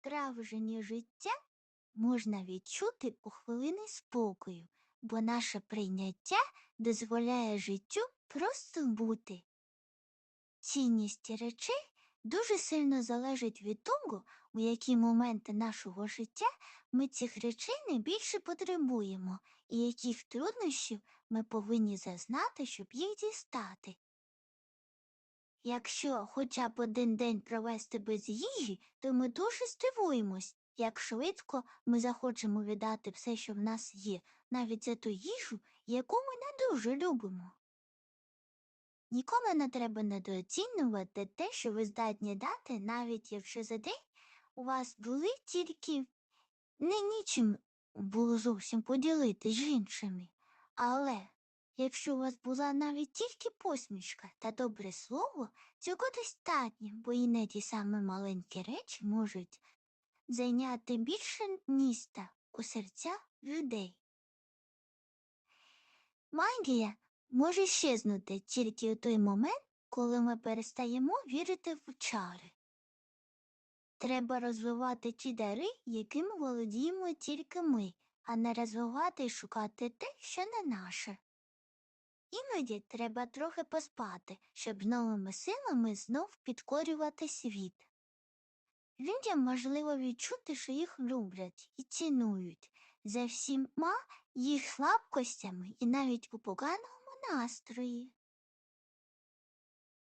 справжнє життя можна відчути у хвилини спокою, бо наше прийняття дозволяє життю просто бути. Цінність речей дуже сильно залежить від того, у які моменти нашого життя ми цих речей найбільше потребуємо, і яких труднощів ми повинні зазнати, щоб їх дістати. Якщо хоча б один день провести без їжі, то ми дуже здивуємось, як швидко ми захочемо віддати все, що в нас є, навіть за ту їжу, яку ми не дуже любимо. Ніколи не треба недооцінювати те, що ви здатні дати, навіть якщо за день у вас були тільки не нічим було зовсім поділитись з іншими. Але якщо у вас була навіть тільки посмішка та добре слово, цього достатньо, бо іноді саме маленькі речі можуть зайняти більше міста у серцях людей. Магія може щезнути тільки у той момент, коли ми перестаємо вірити в чари. Треба розвивати ті дари, якими володіємо тільки ми, а не розвивати і шукати те, що не наше. Іноді треба трохи поспати, щоб новими силами знов підкорювати світ. Людям важливо відчути, що їх люблять і цінують за всіма їх слабкостями і навіть у поганому настрої.